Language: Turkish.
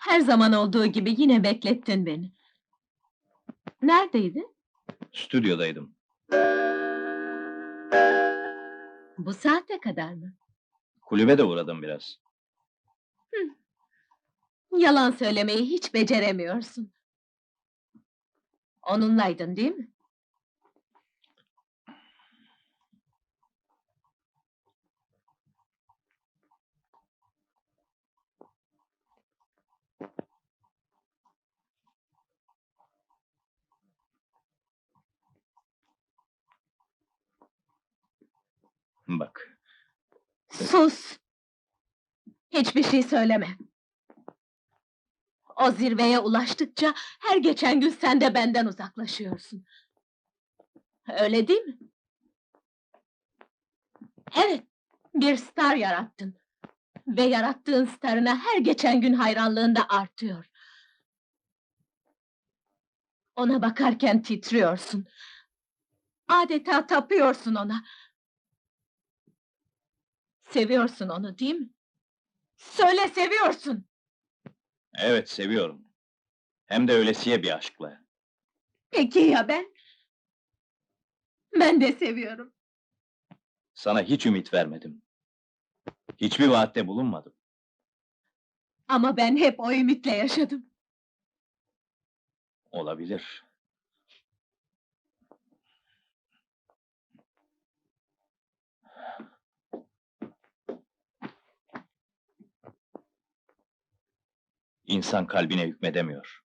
Her zaman olduğu gibi yine beklettin beni. Neredeydin? Stüdyodaydım. Bu saate kadar mı? Kulübe de uğradım biraz. Yalan söylemeyi hiç beceremiyorsun. Onunlaydın değil mi? Bak, Sus! Hiçbir şey söyleme. O zirveye ulaştıkça her geçen gün sen de benden uzaklaşıyorsun. Öyle değil mi? Evet, bir star yarattın. Ve yarattığın starına her geçen gün hayranlığın da artıyor. Ona bakarken titriyorsun. Adeta tapıyorsun ona. Seviyorsun onu değil mi? Söyle seviyorsun. evet seviyorum. Hem de öylesiye bir aşkla. Peki ya ben? Ben de seviyorum. Sana hiç ümit vermedim. Hiçbir vaatte bulunmadım. Ama ben hep o ümitle yaşadım. Olabilir. İnsan kalbine hükmedemiyor.